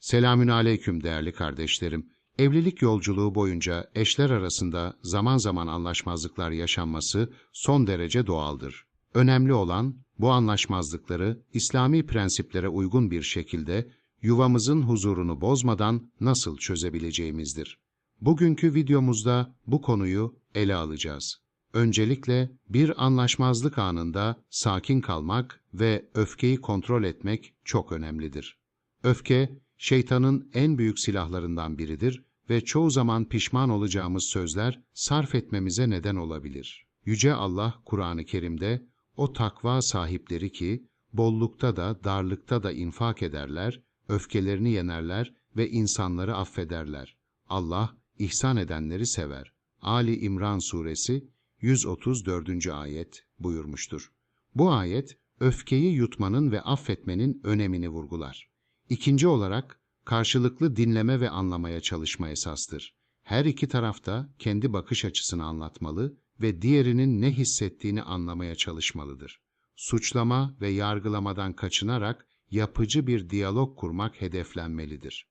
Selamün aleyküm değerli kardeşlerim. Evlilik yolculuğu boyunca eşler arasında zaman zaman anlaşmazlıklar yaşanması son derece doğaldır. Önemli olan bu anlaşmazlıkları İslami prensiplere uygun bir şekilde yuvamızın huzurunu bozmadan nasıl çözebileceğimizdir. Bugünkü videomuzda bu konuyu ele alacağız. Öncelikle bir anlaşmazlık anında sakin kalmak ve öfkeyi kontrol etmek çok önemlidir. Öfke, şeytanın en büyük silahlarından biridir ve çoğu zaman pişman olacağımız sözler sarf etmemize neden olabilir. Yüce Allah Kur'an-ı Kerim'de o takva sahipleri ki bollukta da darlıkta da infak ederler, öfkelerini yenerler ve insanları affederler. Allah ihsan edenleri sever. Ali İmran suresi 134. ayet buyurmuştur. Bu ayet öfkeyi yutmanın ve affetmenin önemini vurgular. İkinci olarak karşılıklı dinleme ve anlamaya çalışma esastır. Her iki tarafta kendi bakış açısını anlatmalı ve diğerinin ne hissettiğini anlamaya çalışmalıdır. Suçlama ve yargılamadan kaçınarak yapıcı bir diyalog kurmak hedeflenmelidir.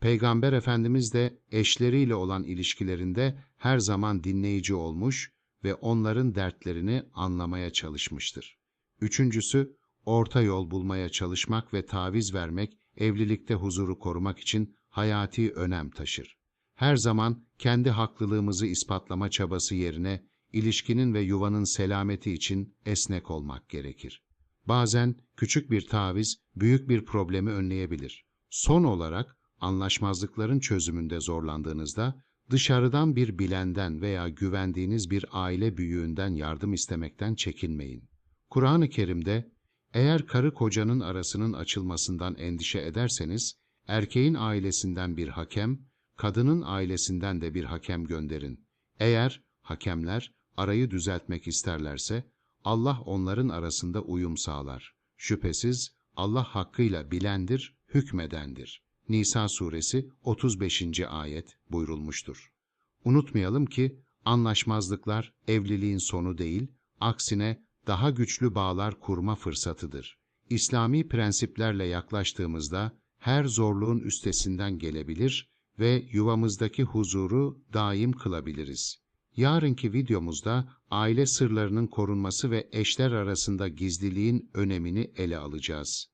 Peygamber Efendimiz de eşleriyle olan ilişkilerinde her zaman dinleyici olmuş ve onların dertlerini anlamaya çalışmıştır. Üçüncüsü, orta yol bulmaya çalışmak ve taviz vermek evlilikte huzuru korumak için hayati önem taşır. Her zaman kendi haklılığımızı ispatlama çabası yerine ilişkinin ve yuvanın selameti için esnek olmak gerekir. Bazen küçük bir taviz büyük bir problemi önleyebilir. Son olarak anlaşmazlıkların çözümünde zorlandığınızda dışarıdan bir bilenden veya güvendiğiniz bir aile büyüğünden yardım istemekten çekinmeyin. Kur'an-ı Kerim'de eğer karı kocanın arasının açılmasından endişe ederseniz, erkeğin ailesinden bir hakem, kadının ailesinden de bir hakem gönderin. Eğer hakemler arayı düzeltmek isterlerse, Allah onların arasında uyum sağlar. Şüphesiz Allah hakkıyla bilendir, hükmedendir. Nisa suresi 35. ayet buyurulmuştur. Unutmayalım ki anlaşmazlıklar evliliğin sonu değil, aksine daha güçlü bağlar kurma fırsatıdır. İslami prensiplerle yaklaştığımızda her zorluğun üstesinden gelebilir ve yuvamızdaki huzuru daim kılabiliriz. Yarınki videomuzda aile sırlarının korunması ve eşler arasında gizliliğin önemini ele alacağız.